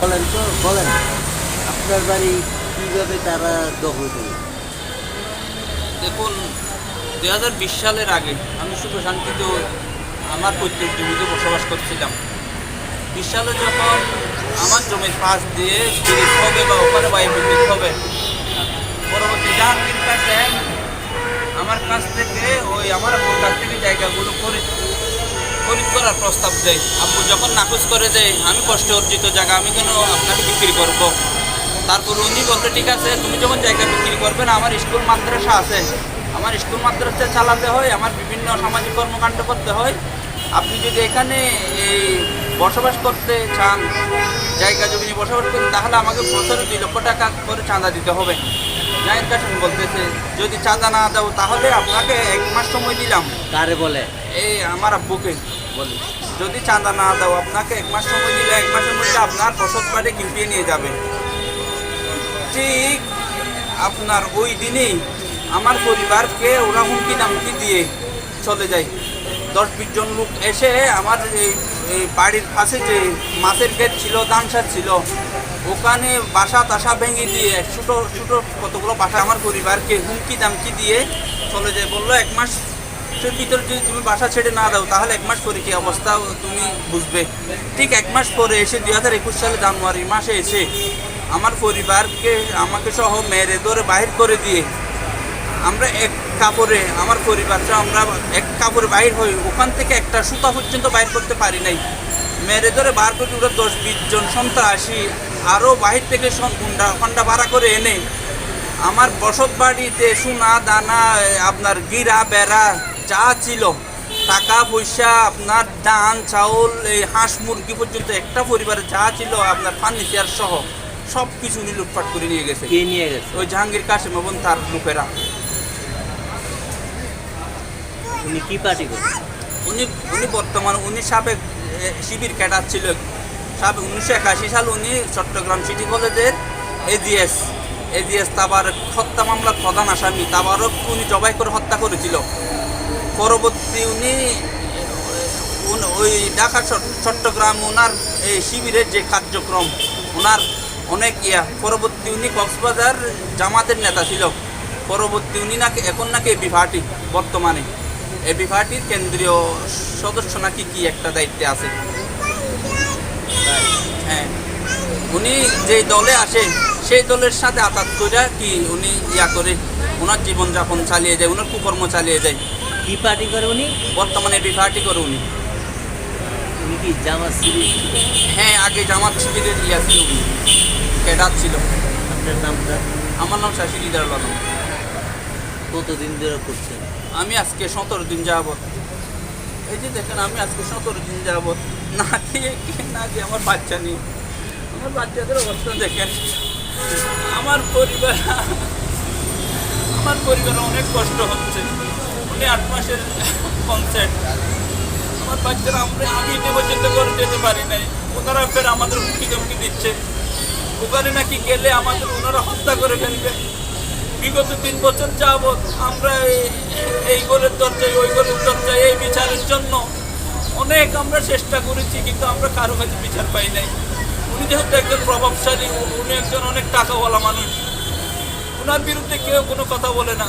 বলেন তো, বলেন, আপনার বাড়ি কীভাবে তারা দখল করে? দেখুন দু হাজার বিশ সালের আগে আমি সুখ শান্তিতে আমার পৈতৃক জমিতে বসবাস করছিলাম। বিশ সালে যখন আমার জমির পাশ দিয়ে হবে বা ওখানে বাইরে হবে আমার কাছ থেকে ওই আমার আব্বুর কাছ থেকে জায়গাগুলো খরিদ করার প্রস্তাব দেয়। আব্বু যখন নাকচ করে দেয় আমি কষ্ট অর্জিত জায়গা, আমি কেন আপনাকে বিক্রি করব? তারপর উনি বলতে ঠিক আছে, তুমি যখন জায়গা বিক্রি করবেন আমার স্কুল মাদ্রাসা আছে। আমার স্কুল মাদ্রাসা চালাতে হয়, আমার বিভিন্ন সামাজিক কর্মকাণ্ড করতে হয়। আপনি যদি এখানে এই বসবাস করতে চান, জায়গা জমি বসবাস করেন তাহলে আমাকে বছরে দুই লক্ষ টাকা করে চাঁদা দিতে হবে। জায়েদ কাশেম বলতেছে যদি চাঁদা না দাও তাহলে আপনাকে এক মাস সময় দিলাম। কারে বলে? এই আমার আব্বুকে বলে যদি চাঁদা না দাও আপনাকে এক মাস সময় দিলে এক মাসের মধ্যে আপনার বসত বাড়ি কিনপিয়ে নিয়ে যাবে। ঠিক আপনার ওই দিনেই আমার পরিবারকে ওরা হুমকি নামকি দিয়ে চলে যায়। দশ বিশ জন লোক এসে আমার বাড়ির পাশে যে মাছের গেট ছিল দানসার ছিল ওখানে বাসা তাসা ভেঙে দিয়ে ছোটো ছোটো কতগুলো বাসা আমার পরিবারকে হুমকি দামকি দিয়ে চলে যায়। বলল, এক মাস ভিতরে যদি তুমি বাসা ছেড়ে না দাও, তাহলে এক মাস পরে কি অবস্থা তুমি বুঝবে? ঠিক এক মাস পরে এসে দুই হাজার একুশ সালে জানুয়ারি মাসে এসে আমার পরিবারকে, আমাকে সহ মেরে ধরে বাহির করে দিয়ে আমরা এক কাপড়ে, আমার পরিবারটা আমরা এক কাপড়ে বাহির হই। ওখান থেকে একটা সুতা পর্যন্ত বাইর করতে পারি নাই। মেরে ধরে বার করে ওরা দশ বিশ জন সন্ত্রাসী আরও বাহির থেকে গুন্ডা ফান্ডা ভাড়া করে এনে আমার বসত বাড়িতে সোনা দানা আপনার গিরা বেড়া যা ছিল টাকা পয়সা আপনার ধান চাউল এই হাঁস মুরগি পর্যন্ত একটা পরিবারে যা ছিল আপনার ফার্নিচার সহ সব কিছু উনি লুটপাট করে নিয়ে গেছে। কে নিয়ে গেছে? ওই জাহাঙ্গীর কাশেম এবং তার লোকেরা। উনি কি পার্টি উনি উনি বর্তমানে উনি সাবেক শিবির ক্যাডার ছিল সাবেক উনিশশো একাশি সাল উনি চট্টগ্রাম সিটি কলেজের এজিএস এজিএস তাবারক হত্যা মামলার প্রধান আসামি, তাবারক উনি জবাই করে হত্যা করেছিল। পরবর্তী উনি ওই ঢাকা চট্টগ্রাম ওনার এই শিবিরের যে কার্যক্রম ওনার অনেক ইয়া। পরবর্তী উনি কক্সবাজার জামাতের নেতা ছিল। পরবর্তী উনি নাকি, এখন নাকি এবি পার্টি বর্তমানে। এবি পার্টির কেন্দ্রীয় সদস্য নাকি কি একটা দায়িত্বে আছে? হ্যাঁ। উনি যেই দলে আসে সেই দলের সাথে আতাত করে কি উনি ইয়া করে ওনার জীবনযাপন চালিয়ে যায় ওনার কুকর্ম চালিয়ে যায়। কি পার্টি করে উনি? বর্তমানে এবি পার্টি করে উনি। উনি কি জামা সিরিজ হ্যাঁ আগে জামাত শিবিরের ইয়া ছিল উনি ক্যাডার ছিল। আপনার নামটা আমার নাম শাশি লিদার আলম। কতদিন ধরে করছেন? আমি আজকে সতেরো দিন যাবত এই যে দেখেন আমি আজকে সতেরো দিন যাবত না খেয়ে না দিয়ে আমার বাচ্চা নেই। আমার বাচ্চাদের অবস্থা দেখেন। আমার পরিবার, আমার পরিবারে অনেক কষ্ট হচ্ছে। উনি আট মাসের কনসেপ্ট আমার বাচ্চারা আমরা আমি এটা পর্যন্ত করে যেতে পারি নাই। ওনারা ফের আমাদের হুমকি ধমকি দিচ্ছে। ওখানে নাকি গেলে আমাদের ওনারা হত্যা করে ফেলবে। বিগত তিন বছর যাবৎ আমরা এই গোলের দরজায়, ওই গোলের দরজায় এই বিচারের জন্য অনেক আমরা চেষ্টা করেছি, কিন্তু আমরা কারও কাছে বিচার পাই নাই। উনি যেহেতু একজন প্রভাবশালী উনি একজন অনেক টাকাওয়ালা মানুষ। ওনার বিরুদ্ধে কেউ কোনো কথা বলে না।